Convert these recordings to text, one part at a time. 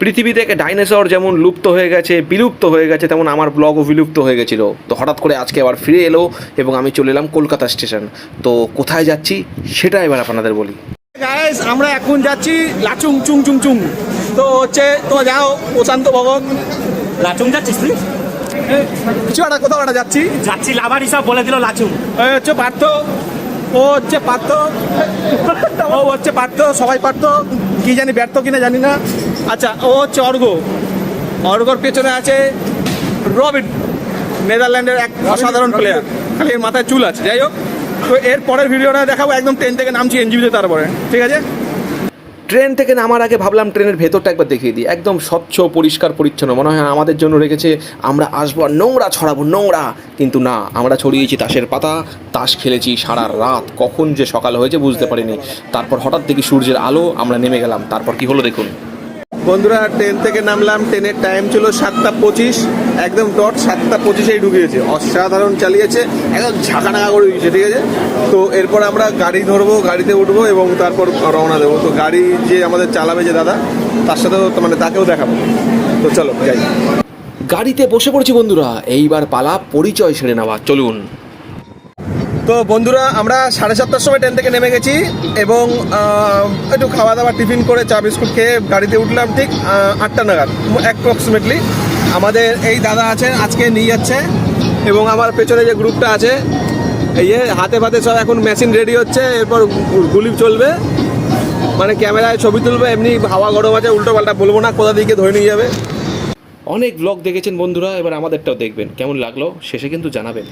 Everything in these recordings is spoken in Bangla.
পৃথিবী থেকে ডাইনোসর যেমন লুপ্ত হয়ে গেছে বিলুপ্ত হয়ে গেছে তেমন আমার ব্লগও বিলুপ্ত হয়ে গেছিল। তো হঠাৎ করে আজকে আবার ফিরে এলো এবং আমি চলে এলাম কলকাতা স্টেশন। তো কোথায় যাচ্ছি সেটা এবার আপনাদের বলি। গাইস আমরা এখন যাচ্ছি লাচুং চুং চুং চুং। তো হচ্ছে তো যাও প্রশান্ত ভবন। লাচুং যাচ্ছিস তুই? কিছু একটা কোথাও একটা যাচ্ছি। যাচ্ছি লাভার হিসাব বলে দিল লাচুং। হচ্ছে পার্থ। ও হচ্ছে পারত ও হচ্ছে পারত সবাই পারত কি জানি ব্যর্থ কিনা জানি না। আচ্ছা ও হচ্ছে অর্ঘ। অর্ঘর পেছনে আছে রবিন নেদারল্যান্ডের এক অসাধারণ প্লেয়ার খালি এর মাথায় চুল আছে। যাই হোক তো এর পরের ভিডিওটা দেখাবো একদম ট্রেন থেকে নামছি এনজিবিতে তারপরে। ঠিক আছে? ট্রেন থেকে নামার আগে ভাবলাম ট্রেনের ভেতরটা একবার দেখিয়ে দিই। একদম স্বচ্ছ, পরিষ্কার, পরিচ্ছন্ন। মনে হয় আমাদের জন্য রেখেছে, আমরা আসব আর নোংরা ছড়াবো, নোংরা। কিন্তু না, আমরা ছড়িয়েছি তাসের পাতা, তাস খেলেছি সারা রাত। কখন যে সকাল হয়েছে বুঝতে পারিনি। তারপর হঠাৎ দেখি সূর্যের আলো, আমরা নেমে গেলাম। তারপর কি হলো দেখুন? বন্ধুরা ট্রেন থেকে নামলাম ট্রেনের টাইম ছিল সাতটা পঁচিশ, একদম ডট সাতটা পঁচিশেই ঢুকিয়েছে। অসাধারণ চালিয়েছে, একদম ঝাঁকানাকা করে দিয়েছে, ঠিক আছে? তো এরপর আমরা গাড়ি ধরবো, গাড়িতে উঠবো এবং তারপর রওনা দেবো। তো গাড়ি যে আমাদের চালাবে যে দাদা, তার সাথেও মানে তাকেও দেখাবো। তো চলো, যাই। গাড়িতে বসে পড়েছি বন্ধুরা, এইবার পালা পরিচয় সেরে নেওয়া। চলুন। তো বন্ধুরা, আমরা সাড়ে সাতটার সময় ট্রেন থেকে নেমে গেছি এবং একটু খাওয়া দাওয়া টিফিন করে চা, বিস্কুট খেয়ে গাড়িতে উঠলাম ঠিক আটটা নাগাদ অ্যাপ্রক্সিমেটলি আমাদের এই দাদা আছেন, আজকে নিয়ে যাচ্ছে এবং আমার পেছনে যে গ্রুপটা আছে, এই হাতে ফাতে সব এখন মেশিন রেডি হচ্ছে, এরপর গুলি চলবে। মানে ক্যামেরায় ছবি তুলবে, এমনি হাওয়া গরম আছে উল্টো পাল্টা বলব না, কোথা দিকে ধরে নিয়ে যাবে। অনেক ব্লগ দেখেছেন বন্ধুরা, এবার আমাদেরটাও দেখবেন, কেমন লাগল, শেষে কিন্তু জানাবেন।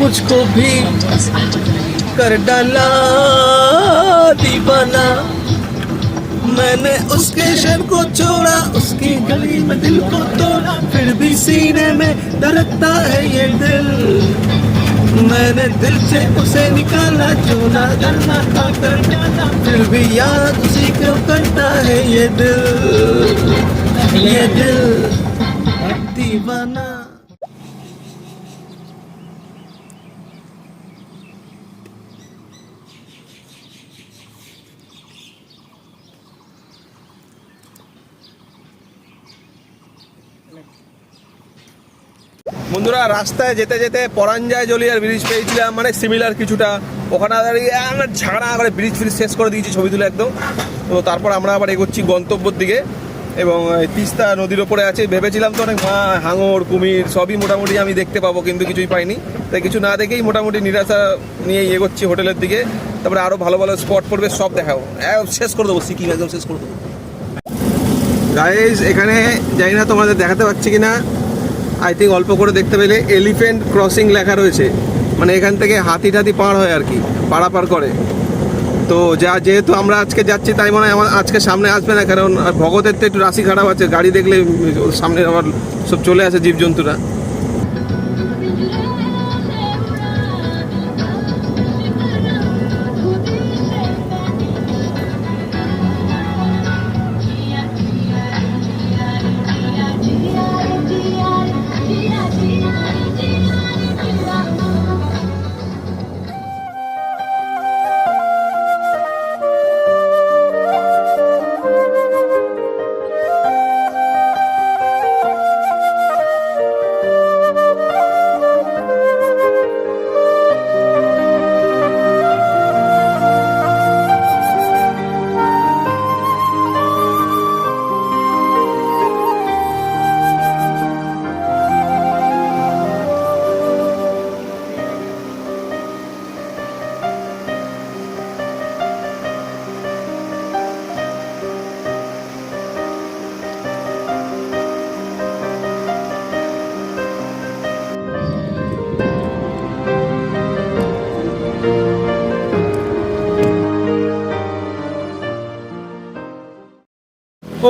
मुझको भी कर डाला, दीवाना। मैंने उसके शर को छोड़ा, उसकी गली में दिल को तोड़ा, फिर भी सीने में धड़कता है ये दिल। मैंने दिल से उसे निकाला जो ना करना था कर डाला फिर भी याद उसी को करता है ये दिल। ये दिल। दीवाना। বন্ধুরা, রাস্তায় যেতে যেতে পরাঞ্জয় জলিয়ার ব্রিজ পেয়েছিলাম মানে সিমিলার কিছুটা। ওখানে দাঁড়িয়ে আমরা ঝাড়া করে ব্রিজ ফ্রিজ শেষ করে দিয়েছি ছবি তুলে একদম। তো তারপর আমরা আবার এগোচ্ছি গন্তব্যর দিকে এবং তিস্তা নদীর ওপরে আছে। ভেবেছিলাম তো অনেক মা, হাঙর, কুমির, সবই মোটামুটি আমি দেখতে পাবো, কিন্তু কিছুই পাইনি। তাই কিছু না দেখেই মোটামুটি নিরাশা নিয়ে এগোচ্ছি হোটেলের দিকে। তারপরে আরও ভালো ভালো স্পট পড়বে, সব দেখাবো। শেষ করে দেবো, সিকিম একদম শেষ করে দেবো। গাইজ এখানে জানি না তোমাদের দেখাতে পাচ্ছি কি না আই থিঙ্ক অল্প করে দেখতে পেলে এলিফেন্ট ক্রসিং লেখা রয়েছে। মানে এখান থেকে হাতি টাতি পার হয় আর কি, পারাপার করে। তো যা যেহেতু আমরা আজকে যাচ্ছি, তাই মনে হয় আমার আজকে সামনে আসবে না, কারণ ভগতের তো একটু রাশি খারাপ আছে, গাড়ি দেখলে সামনে আবার সব চলে আসে জীবজন্তুরা।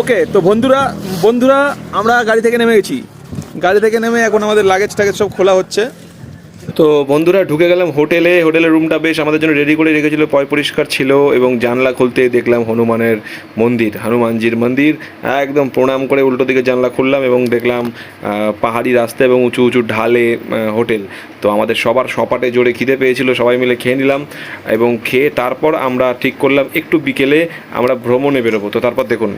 ওকে, তো বন্ধুরা বন্ধুরা, আমরা গাড়ি থেকে নেমে গেছি। গাড়ি থেকে নেমে এখন আমাদের লাগেজ টাগেজ সব খোলা হচ্ছে। তো বন্ধুরা, ঢুকে গেলাম হোটেলে। হোটেলের রুমটা বেশ আমাদের জন্য রেডি করে রেখেছিল, পয় পরিষ্কার ছিল এবং জানলা খুলতে দেখলাম হনুমানের মন্দির, হনুমানজির মন্দির। একদম প্রণাম করে উল্টো দিকে জানলা খুললাম এবং দেখলাম পাহাড়ি রাস্তা এবং উঁচু উঁচু ঢালে হোটেল। তো আমাদের সবার সপাটে জোরে খিদে পেয়েছিল, সবাই মিলে খেয়ে নিলাম এবং খেয়ে তারপর আমরা ঠিক করলাম, একটু বিকেলে আমরা ভ্রমণে বেরোবো। তো তারপর দেখুন।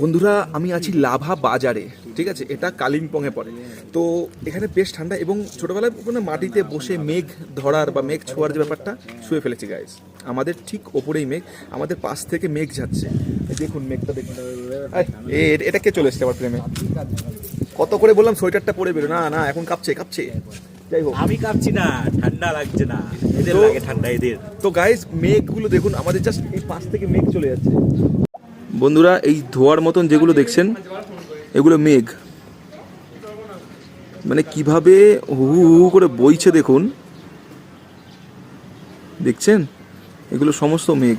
বন্ধুরা আমি আছি লাভা বাজারে ঠিক আছে? এটা কালিম্পংয়ে পড়ে। তো এখানে বেশ ঠান্ডা এবং ছোটোবেলায় কোনো মাটিতে বসে মেঘ ধরার বা মেঘ ছোঁয়ার যে ব্যাপারটা শুয়ে ফেলেছি গাইজ আমাদের ঠিক ওপরেই মেঘ আমাদের পাশ থেকে মেঘ যাচ্ছে দেখুন মেঘটা দেখুন। এটা কে চলে এসছে আমার প্রেমে কত করে বললাম সোয়েটারটা পরে বেরো? না না এখন কাঁপছে কাঁপছে। যাই হোক। আমি কাঁপছি না ঠান্ডা লাগছে না। এদের লাগে ঠান্ডা এদের। তো গাইজ মেঘগুলো দেখুন আমাদের জাস্ট এই পাশ থেকে মেঘ চলে যাচ্ছে। বন্ধুরা এই ধোয়ার মতন যেগুলো দেখছেন এগুলো মেঘ। মানে কীভাবে হু হু করে বইছে দেখুন। দেখছেন? এগুলো সমস্ত মেঘ।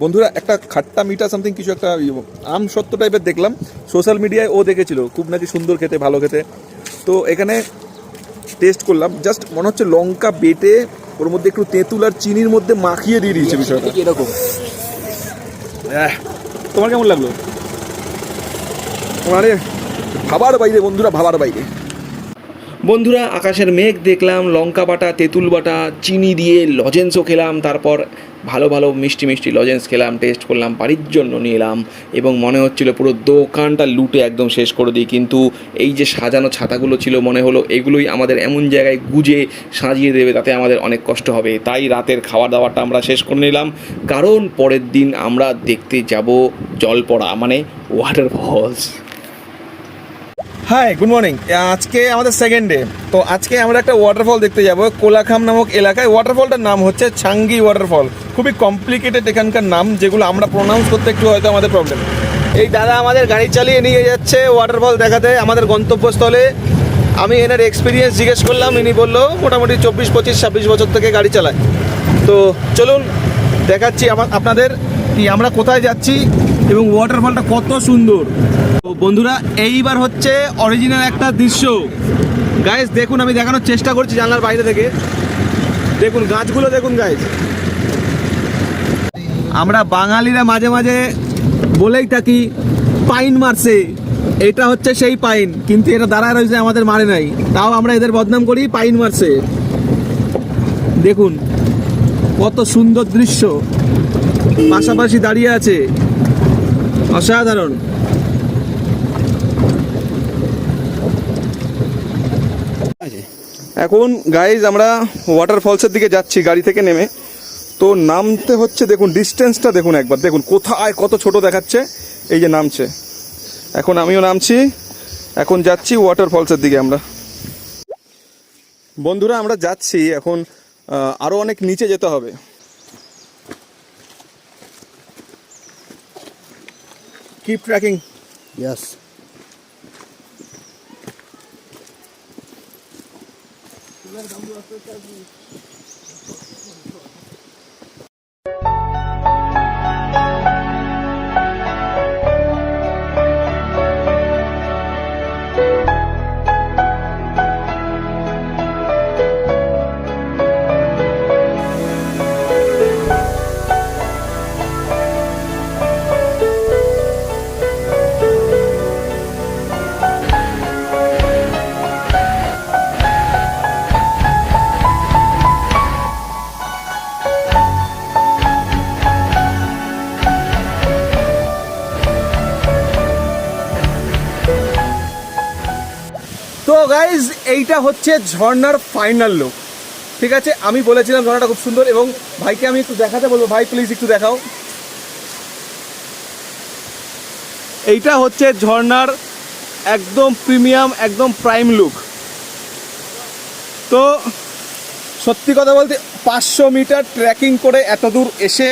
বন্ধুরা একটা খাট্টা মিঠা সামথিং কিছু একটা ইয়ে, আম সত্য টাইপের দেখলাম। সোশ্যাল মিডিয়ায় ও দেখেছিল খুব নাকি সুন্দর খেতে ভালো খেতে। তো এখানে টেস্ট করলাম। জাস্ট মনে হচ্ছে লঙ্কা বেটে ওর মধ্যে একটু তেঁতুল আর চিনির মধ্যে মাখিয়ে দিয়ে দিয়েছে বিষয়টা। এরকম? তোমার কেমন লাগল? মানে ভাবার বাইরে বন্ধুরা ভাবার বাইরে। বন্ধুরা, আকাশের মেঘ দেখলাম, লঙ্কা বাটা, তেঁতুল বাটা, চিনি দিয়ে লজেন্সও খেলাম, তারপর ভালো ভালো মিষ্টি মিষ্টি লজেন্স খেলাম টেস্ট করলাম বাড়ির জন্য নিয়ে এলাম এবং মনে হচ্ছিল পুরো দোকানটা লুটে একদম শেষ করে দিই। কিন্তু এই যে সাজানো ছাতাগুলো ছিল, মনে হলো এগুলোই আমাদের এমন জায়গায় গুজে সাজিয়ে দেবে, তাতে আমাদের অনেক কষ্ট হবে। তাই রাতের খাওয়া দাওয়াটা আমরা শেষ করে নিলাম। কারণ পরের দিন আমরা দেখতে যাব জল পড়া মানে ওয়াটারফলস হাই গুড মর্নিং আজকে আমাদের সেকেন্ড ডে তো আজকে আমরা একটা ওয়াটারফল দেখতে যাব। কোলাখাম নামক এলাকায় ওয়াটারফলটার নাম হচ্ছে ছাঙ্গি ওয়াটারফল খুবই কমপ্লিকেটেড এখানকার নাম, যেগুলো আমরা প্রোনাউন্স করতে একটু হয়তো আমাদের প্রবলেম এই দাদা আমাদের গাড়ি চালিয়ে নিয়ে যাচ্ছে ওয়াটারফল দেখাতে আমাদের গন্তব্যস্থলে। আমি এনার এক্সপিরিয়েন্স জিজ্ঞেস করলাম, ইনি বলল মোটামুটি চব্বিশ, পঁচিশ, ছাব্বিশ বছর থেকে গাড়ি চালায়। তো চলুন, দেখাচ্ছি আমার আপনাদের কি আমরা কোথায় যাচ্ছি এবং ওয়াটারফলটা কত সুন্দর। বন্ধুরা, এইবার হচ্ছে অরিজিনাল একটা দৃশ্য। গাইস দেখুন, আমি দেখানোর চেষ্টা করছি জানলার বাইরে থেকে। দেখুন, গাছগুলো দেখুন গাইস আমরা বাঙালিরা মাঝে মাঝে বলেই থাকি, পাইন মারছে। এটা হচ্ছে সেই পাইন, কিন্তু এটা দাঁড়ায় রয়েছে আমাদের মারে নাই। তাও আমরা এদের বদনাম করি, পাইন মারছে। দেখুন, কত সুন্দর দৃশ্য। পাশাপাশি দাঁড়িয়ে আছে অসাধারণ। এখন গাইজ আমরা ওয়াটারফলসের দিকে যাচ্ছি, গাড়ি থেকে নেমে। তো নামতে হচ্ছে, দেখুন ডিস্টেন্সটা দেখুন একবার। দেখুন, কোথায় কত ছোট দেখাচ্ছে, এই যে নামছে। এখন আমিও নামছি, এখন যাচ্ছি ওয়াটারফলসের দিকে আমরা। বন্ধুরা, আমরা যাচ্ছি, এখন আরও অনেক নিচে যেতে হবে। Keep trekking Yes. তো এইটা হচ্ছে ঝর্ণার ফাইনাল লুক ঠিক আছে? আমি বলেছিলাম ঝর্ণাটা খুব সুন্দর এবং ভাইকে আমি একটু দেখাতে বলব। ভাই প্লিজ একটু দেখাও। এইটা হচ্ছে ঝর্ণার একদম প্রিমিয়াম একদম প্রাইম লুক তো সত্যি কথা বলতে পাঁচশো মিটার ট্রেকিং করে এত দূর এসে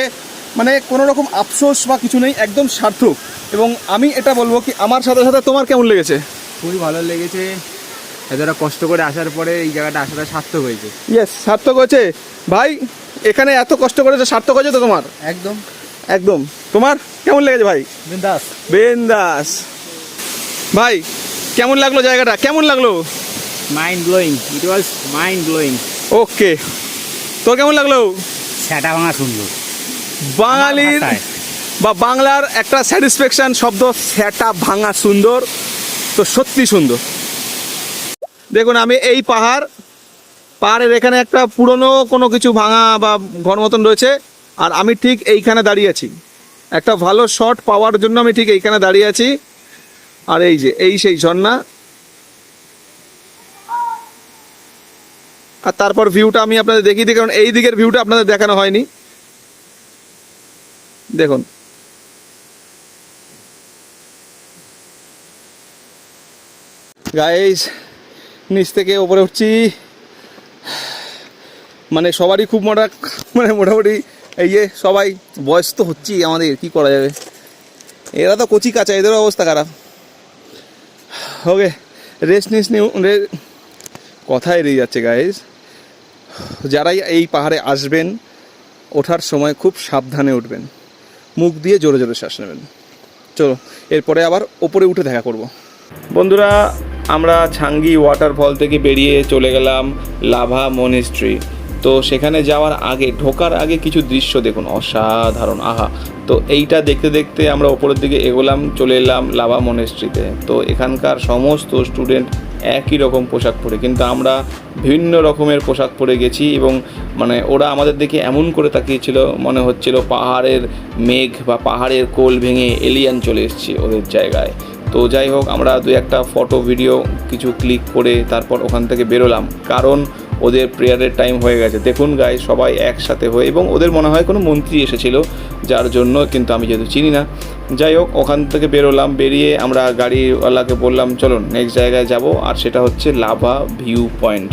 মানে কোনো রকম আফসোস বা কিছু নেই, একদম সার্থক। এবং আমি এটা বলব কি, আমার সাথে সাথে তোমার কেমন লেগেছে? খুবই ভালো লেগেছে। এতটা কষ্ট করে আসার পরে এই জায়গাটা আসাটা সার্থক হয়েছে। ইয়েস সার্থক হয়েছে ভাই এখানে এত কষ্ট করেছে সার্থক হয়েছে তো তোমার? একদম। একদম। তোমার কেমন লেগেছে ভাই? বিন্দাস। বেন্দাস। ভাই কেমন লাগল জায়গাটা? কেমন লাগল? Mind blowing it was mind blowing okay তোর কেমন লাগল? সেটা ভাঙা সুন্দর। বাঙালির বা বাংলার একটা স্যাটিসফ্যাকশন শব্দ সেটা ভাঙা সুন্দর। তো সত্যি সুন্দর। দেখুন, আমি এই পাহাড়, পাহাড়ের এখানে একটা পুরনো কোনো কিছু ভাঙা বা ঘর মতন রয়েছে, আর আমি ঠিক এইখানে দাঁড়িয়ে আছি। একটা ভালো শট পাওয়ার জন্য আমি ঠিক এইখানে দাঁড়িয়ে আছি। আর এই যে, এই সেই ঝর্ণা। আর তারপর ভিউটা আমি আপনাদের দেখিয়ে দিই, কারণ এই দিকের ভিউটা আপনাদের দেখানো হয়নি। দেখুন। গাইস নিচ থেকে ওপরে উঠছি। মানে সবারই খুব মোটা মানে মোটামুটি এই যে সবাই বয়স তো হচ্ছেই আমাদের, কি করা যাবে? এরা তো কচি কাঁচা এদের অবস্থা খারাপ। ওকে রেস্ট নিস কথা এড়িয়ে যাচ্ছে গাইজ যারাই এই পাহাড়ে আসবেন, ওঠার সময় খুব সাবধানে উঠবেন। মুখ দিয়ে জোরে জোরে শ্বাস নেবেন। চলো, এরপরে আবার ওপরে উঠে দেখা করব। বন্ধুরা আমরা ছাঙ্গি ওয়াটারফল থেকে বেরিয়ে চলে গেলাম লাভা মনিস্ট্রি তো সেখানে যাওয়ার আগে, ঢোকার আগে কিছু দৃশ্য দেখুন, অসাধারণ, আহা। তো এইটা দেখতে দেখতে আমরা ওপরের দিকে এগোলাম, চলে এলাম লাভা মনেস্ট্রিতে তো এখানকার সমস্ত স্টুডেন্ট একই রকম পোশাক পরে, কিন্তু আমরা ভিন্ন রকমের পোশাক পরে গেছি এবং মানে ওরা আমাদের দিকে এমন করে তাকিয়েছিল, মনে হচ্ছিল পাহাড়ের মেঘ বা পাহাড়ের কোল ভেঙে এলিয়ান চলে এসেছে ওদের জায়গায়। তো যাই হোক, আমরা দুই একটা ফটো ভিডিও কিছু ক্লিক করে তারপর ওখান থেকে বেরোলাম। কারণ ওদের প্রেয়ারের টাইম হয়ে গেছে। দেখুন গাই সবাই একসাথে হয়ে এবং ওদের মনে হয় কোনো মন্ত্রী এসেছিল, যার জন্য কিন্তু আমি যেহেতু চিনি না। যাই হোক, ওখান থেকে বেরোলাম, বেরিয়ে আমরা গাড়িওয়ালাকে বললাম চলো নেক্সট জায়গায় যাব। আর সেটা হচ্ছে লাভা ভিউ পয়েন্ট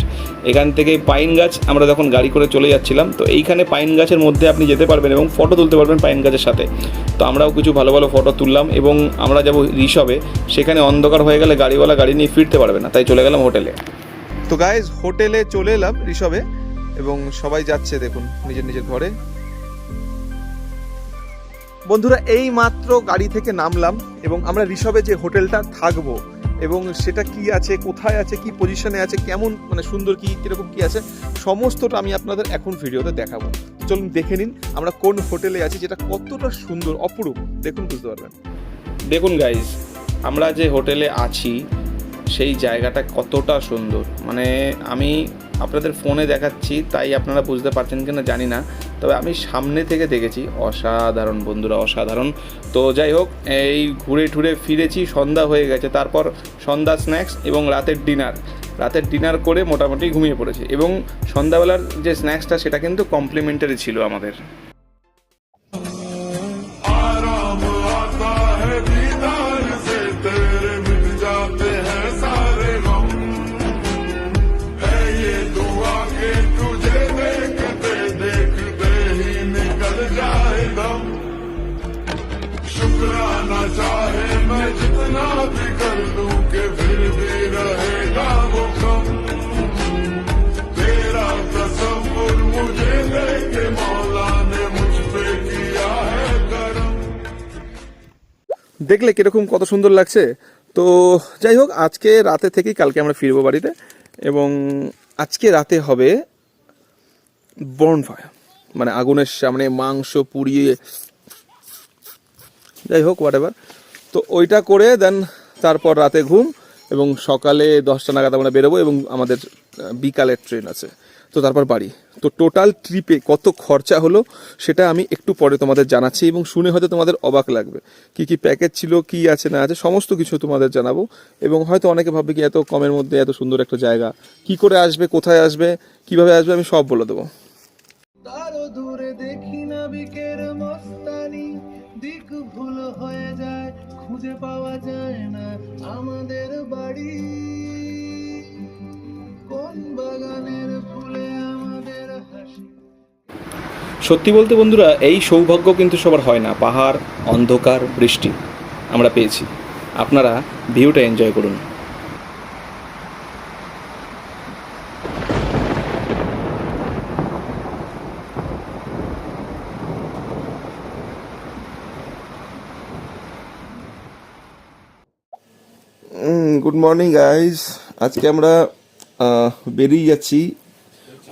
এখান থেকে পাইন গাছ, আমরা যখন গাড়ি করে চলে যাচ্ছিলাম। তো এইখানে পাইন গাছের মধ্যে আপনি যেতে পারবেন এবং ফটো তুলতে পারবেন পাইন গাছের সাথে। তো আমরাও কিছু ভালো ভালো ফটো তুললাম এবং আমরা যাব ঋষভে। সেখানে অন্ধকার হয়ে গেলে গাড়িওয়ালা গাড়ি নিয়ে ফিরতে পারবে না, তাই চলে গেলাম হোটেলে তো গাইজ হোটেলে চলে এলাম ঋষভে এবং সবাই যাচ্ছে দেখুন নিজের নিজের ঘরে। বন্ধুরা, এই মাত্র গাড়ি থেকে নামলাম এবং আমরা ঋষভে যে হোটেলটা থাকব এবং সেটা কি আছে, কোথায় আছে, কি পজিশনে আছে, কেমন মানে সুন্দর কি, কীরকম কি আছে, সমস্তটা আমি আপনাদের এখন ভিডিওতে দেখাবো। চলুন দেখে নিন আমরা কোন হোটেলে আছি যেটা কতটা সুন্দর, অপরূপ। দেখুন, বুঝতে পারবেন দেখুন গাইজ আমরা যে হোটেলে আছি সেই জায়গাটা কতটা সুন্দর। মানে আমি আপনাদের ফোনে দেখাচ্ছি, তাই আপনারা বুঝতে পারছেন কিনা জানি না। তবে আমি সামনে থেকে দেখেছি, অসাধারণ বন্ধুরা, অসাধারণ। তো যাই হোক, এই ঘুরে ঠুরে ফিরেছি, সন্ধ্যা হয়ে গেছে। তারপর সন্ধ্যা স্ন্যাক্স এবং রাতের ডিনার। রাতের ডিনার করে মোটামুটি ঘুমিয়ে পড়েছি এবং সন্ধ্যাবেলার যে স্ন্যাক্সটা, সেটা কিন্তু কমপ্লিমেন্টারি ছিল আমাদের। দেখলে কীরকম কত সুন্দর লাগছে? তো যাই হোক, আজকে রাতে থেকেই কালকে আমরা ফিরবো বাড়িতে এবং আজকে রাতে হবে বর্ন ফায়ার মানে আগুনের সামনে মাংস পুড়িয়ে যাই হোক হোয়াট তো ওইটা করে দেন, তারপর রাতে ঘুম। এবং সকালে দশটা নাগাদ আমরা বেরোবো এবং আমাদের বিকালের ট্রেন আছে। তো তারপর বাড়ি। তো টোটাল ট্রিপে কত খরচা হলো সেটা আমি একটু পরে তোমাদের জানাচ্ছি এবং শুনে হয়তো তোমাদের অবাক লাগবে। কি কি প্যাকেজ ছিল, কি আছে, না আছে, সমস্ত কিছু তোমাদের জানাব। এবং হয়তো অনেকে ভাববে কি এত কমের মধ্যে, এত সুন্দর একটা জায়গা। কি করে আসবে, কোথায় আসবে, কীভাবে আসবে, আমি সব বলে দেবো। দিক ভুল হয়ে যায়, খুঁজে পাওয়া যায় না। আমাদের বাড়ি। কোন বাগানের ফুলে আমাদের হাসি? সত্যি বলতে বন্ধুরা, এই সৌভাগ্য কিন্তু সবার হয় না। পাহাড়, অন্ধকার, বৃষ্টি আমরা পেয়েছি। আপনারা ভিউটা এনজয় করুন গুড মর্নিং গাইজ আজকে আমরা বেরিয়ে যাচ্ছি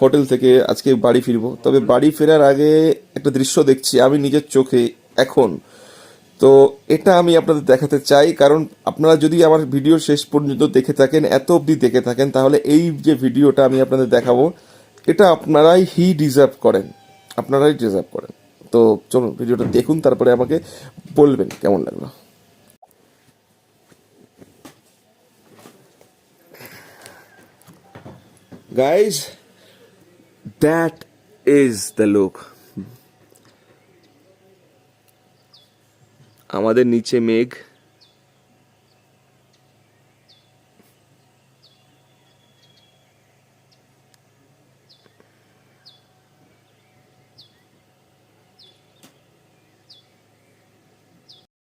হোটেল থেকে। আজকে বাড়ি ফিরবো। তবে বাড়ি ফেরার আগে একটা দৃশ্য দেখছি, আমি নিজের চোখে, এখন। তো এটা আমি আপনাদের দেখাতে চাই, কারণ আপনারা যদি আমার ভিডিও শেষ পর্যন্ত দেখে থাকেন, এত অবধি দেখে থাকেন, তাহলে এই যে ভিডিওটা আমি আপনাদের দেখাবো, এটা আপনারাই হি ডিজার্ভ করেন। আপনারাই ডিজার্ভ করেন। তো চলুন, ভিডিওটা দেখুন, তারপরে আমাকে বলবেন কেমন লাগল। Guys that is the look আমাদের নিচে মেঘ।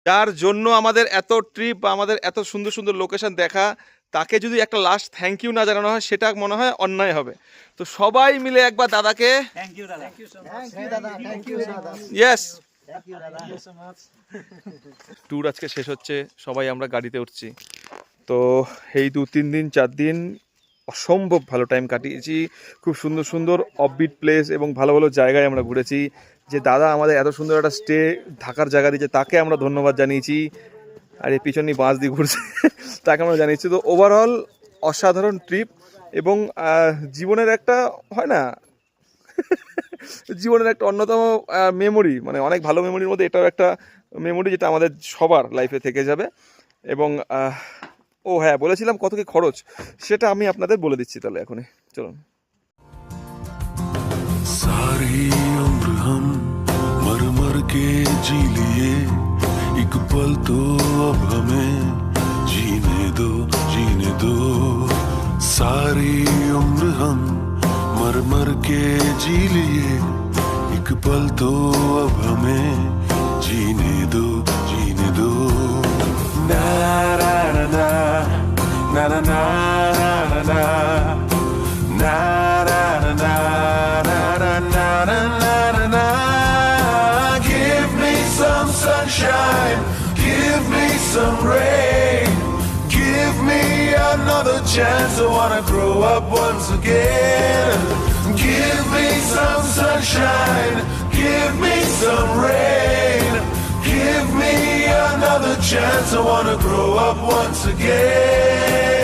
যার জন্য আমাদের এত ট্রিপ আমাদের এত সুন্দর সুন্দর লোকেশন দেখা তাকে যদি একটা লাস্ট থ্যাংক ইউ না জানানো হয় সেটা মনে হয় অন্যায় হবে। তো সবাই মিলে একবার দাদাকে ইয়েস ট্যুর আজকে শেষ হচ্ছে সবাই আমরা গাড়িতে উঠছি। তো এই দু তিন দিন চার দিন অসম্ভব ভালো টাইম কাটিয়েছি। খুব সুন্দর সুন্দর অফবিট প্লেস এবং ভালো ভালো জায়গায় আমরা ঘুরেছি। যে দাদা আমাদের এত সুন্দর একটা স্টে থাকার জায়গা দিয়েছে তাকে আমরা ধন্যবাদ জানিয়েছি। আর এই পিছনে বাঁশ দিয়ে ঘুরছে তাকে আমরা জানিয়েছি তো ওভারঅল অসাধারণ ট্রিপ এবং আহ, জীবনের একটা হয় না জীবনের একটা অন্যতম মেমোরি মানে অনেক ভালো মেমোরির মধ্যে এটাও একটা মেমোরি যেটা আমাদের সবার লাইফে থেকে যাবে এবং আহ, ও হ্যাঁ বলেছিলাম কত কি খরচ সেটা আমি আপনাদের বলে দিচ্ছি তাহলে এখনই চলুন सारी उम्र हम मर मर के जी लिए एक पल तो अब हमें जीने दो जीने दो। सारी उम्र हम मर मर के जी लिए। एक पल तो अब हमें जीने दो जीने दो। ना ना ना ना ना ना ना। Chance. I wanna grow up once again. Give me some sunshine, give me some rain, give me another chance. I wanna grow up once again.